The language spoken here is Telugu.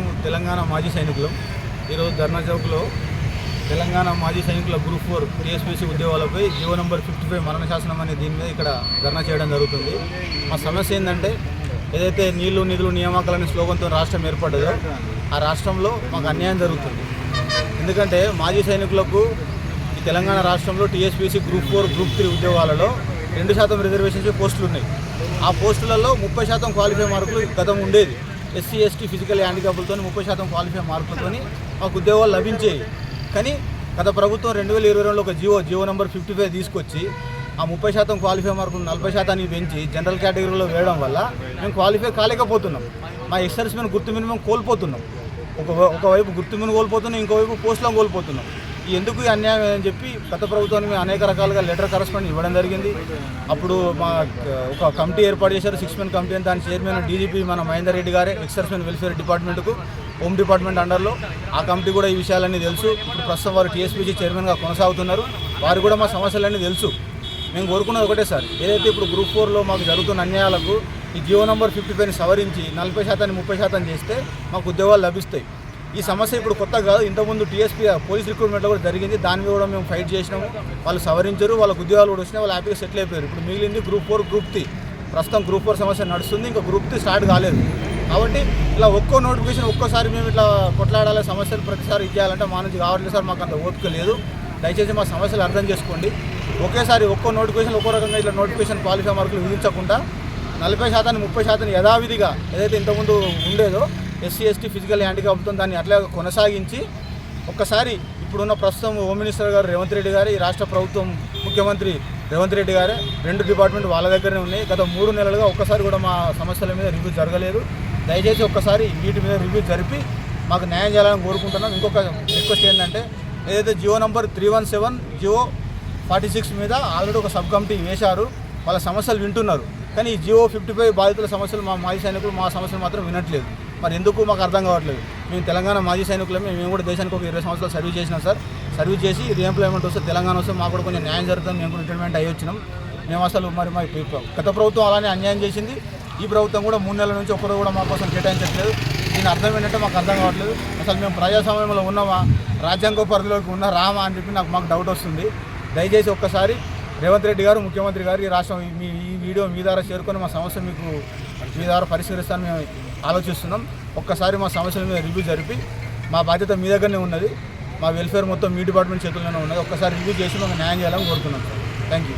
మేము తెలంగాణ మాజీ సైనికులం. ఈరోజు ధర్నా చౌక్లో తెలంగాణ మాజీ సైనికుల గ్రూప్ ఫోర్ టీఎస్పీసీ ఉద్యోగాలపై జీవో నెంబర్ ఫిఫ్టీ ఫైవ్ మరణ శాసనం అనే దీని మీద ఇక్కడ ధర్నా చేయడం జరుగుతుంది. మా సమస్య ఏంటంటే ఏదైతే నీళ్ళు నిధులు నియామకాలని స్లోగన్తో రాష్ట్రం ఏర్పడ్డదో ఆ రాష్ట్రంలో మాకు అన్యాయం జరుగుతుంది. ఎందుకంటే మాజీ సైనికులకు ఈ తెలంగాణ రాష్ట్రంలో TSPC group four group three ఉద్యోగాలలో రెండు శాతం రిజర్వేషన్స్ పోస్టులు ఉన్నాయి ఆ పోస్టులలో ముప్పై శాతం క్వాలిఫై మార్కులు గతం ఉండేది. ఎస్సీ ఎస్టీ ఫిజికల్ హ్యాండిక్యాప్లతో ముప్పై శాతం క్వాలిఫై మార్కులతో మాకు ఉద్యోగాలు లభించేవి కానీ గత ప్రభుత్వం రెండు వేల ఇరవై రెండులో ఒక GO GO number fifty five తీసుకొచ్చి ఆ ముప్పై శాతం క్వాలిఫై మార్కులు నలభై శాతానికి పెంచి జనరల్ కేటగిరీలో వేయడం వల్ల మేము క్వాలిఫై కాలేకపోతున్నాం. మా ఎక్సర్స్ మీద గుర్తు మినిమం మేము కోల్పోతున్నాం. ఒక ఒకవైపు గుర్తు మీద కోల్పోతున్నాం ఇంకోవైపు పోస్టులను కోల్పోతున్నాం. ఎందుకు ఈ అన్యాయం అని చెప్పి గత ప్రభుత్వానికి అనేక రకాలుగా లెటర్ కరస్పాండ్ ఇవ్వడం జరిగింది. అప్పుడు మా ఒక కమిటీ ఏర్పాటు చేశారు సిక్స్ మెన్ కమిటీ అని. దాని చైర్మన్ డీజీపీ మన మహేందర్ రెడ్డి గారే ఎక్సర్స్మెన్ వెల్ఫేర్ డిపార్ట్మెంట్కు హోమ్ డిపార్ట్మెంట్ అండర్లో ఆ కమిటీ కూడా ఈ విషయాలన్నీ తెలుసు. ఇప్పుడు ప్రస్తుతం వారు టీఎస్పీసీ చైర్మన్గా కొనసాగుతున్నారు. వారు కూడా మా సమస్యలన్నీ తెలుసు. మేము కోరుకున్నది ఒకటే సార్. ఏదైతే ఇప్పుడు గ్రూప్ ఫోర్లో మాకు జరుగుతున్న అన్యాయాలకు ఈ జియో నంబర్ ఫిఫ్టీ ఫైవ్ని సవరించి నలభై శాతాన్ని ముప్పై శాతం చేస్తే మాకు ఉద్యోగాలు లభిస్తాయి. ఈ సమస్య ఇప్పుడు కొత్త కాదు. ఇంతకుముందు టీఎస్పీ పోలీస్ రిక్రూట్మెంట్లో కూడా జరిగింది. దాని మీద కూడా మేము ఫైట్ చేసినాము వాళ్ళు సవరించారు. వాళ్ళకు ఉద్యోగాలు కూడా వచ్చినాయి. వాళ్ళు హ్యాపీగా సెటిల్ అయిపోయారు. ఇప్పుడు మిగిలింది గ్రూప్ ఫోర్ గ్రూప్ త్రీ. ప్రస్తుతం గ్రూప్ ఫోర్ సమస్య నడుస్తుంది. ఇంకా గ్రూప్ త్రీ స్టార్ట్ కాలేదు. కాబట్టి ఇలా ఒక్కో నోటిఫికేషన్ ఒక్కోసారి మేము ఇట్లా కొట్లాడాలి సమస్యలు ప్రతిసారి ఇచ్చేయాలంటే మా నుంచి కావట్లేదు సార్. మాకు అంత ఓపిక లేదు. దయచేసి మా సమస్యలు అర్థం చేసుకోండి. ఒకేసారి ఒక్కో నోటిఫికేషన్ ఒక్కో రకంగా ఇట్లా నోటిఫికేషన్ క్వాలిఫై మార్కులు విధించకుండా నలభై శాతాన్ని ముప్పై శాతాన్ని యథావిధిగా ఏదైతే ఇంతకుముందు ఉండేదో ఎస్సీ ఎస్టీ ఫిజికల్ హ్యాండిక్యాప్తో దాన్ని అట్లా కొనసాగించి ఒక్కసారి ఇప్పుడున్న ప్రస్తుతం హోమ్ మినిస్టర్ గారు రేవంత్ రెడ్డి గారు ఈ రాష్ట్ర ప్రభుత్వం ముఖ్యమంత్రి రేవంత్ రెడ్డి గారే రెండు డిపార్ట్మెంట్ వాళ్ళ దగ్గరనే ఉన్నాయి. గత మూడు నెలలుగా ఒక్కసారి కూడా మా సమస్యల మీద రివ్యూ జరగలేదు. దయచేసి ఒక్కసారి వీటి మీద రివ్యూ జరిపి మాకు న్యాయం చేయాలని కోరుకుంటున్నాం. ఇంకొక రిక్వెస్ట్ ఏంటంటే ఏదైతే GO number three one seven GO forty six మీద ఆల్రెడీ ఒక సబ్ కమిటీ వేశారు. వాళ్ళ సమస్యలు వింటున్నారు. కానీ ఈ జియో ఫిఫ్టీ ఫైవ్ బాధితుల సమస్యలు మా మాజీ సైనికులు మా సమస్యలు మాత్రం వినట్లేదు. మరి ఎందుకు మాకు అర్థం కావట్లేదు. మేము తెలంగాణ మాజీ సైనికులమే మేము కూడా దేశానికి ఒక ఇరవై సంవత్సరాలు సర్వీస్ చేసినాం సార్. సర్వీస్ చేసి రీఎంప్లాయ్మెంట్ వస్తే తెలంగాణ వస్తే మాకు కూడా కొంచెం న్యాయం జరుగుతుంది మేము కూడా రిటైర్మెంట్ అయ్యి వచ్చినాం. మేము అసలు మరి మా గత ప్రభుత్వం అలానే అన్యాయం చేసింది. ఈ ప్రభుత్వం కూడా మూడు నెలల నుంచి ఒక్కరు కూడా మా కోసం కేటాయించట్లేదు. దీని అర్థం ఏంటంటే మాకు అర్థం కావట్లేదు. అసలు మేము ప్రజాస్వామ్యంలో ఉన్నామా? రాజ్యాంగ పరిధిలోకి ఉన్న రామా అని చెప్పి నాకు మాకు డౌట్ వస్తుంది. దయచేసి ఒక్కసారి రేవంత్ రెడ్డి గారు ముఖ్యమంత్రి గారు ఈ రాష్ట్రం మీ ఈ వీడియో మీ ద్వారా చేరుకొని మా సమస్య మీకు మీ ద్వారా పరిష్కరిస్తాను. మేము ఆలోచిస్తున్నాం. ఒక్కసారి మా సమస్యల మీద రివ్యూ జరిపి మా బాధ్యత మీ దగ్గరనే ఉన్నది. మా వెల్ఫేర్ మొత్తం మీ డిపార్ట్మెంట్ చేతుల్లోనే ఉన్నది. ఒక్కసారి రివ్యూ చేసి మాకు న్యాయం చేయాలని కోరుతున్నాం. Sir thank you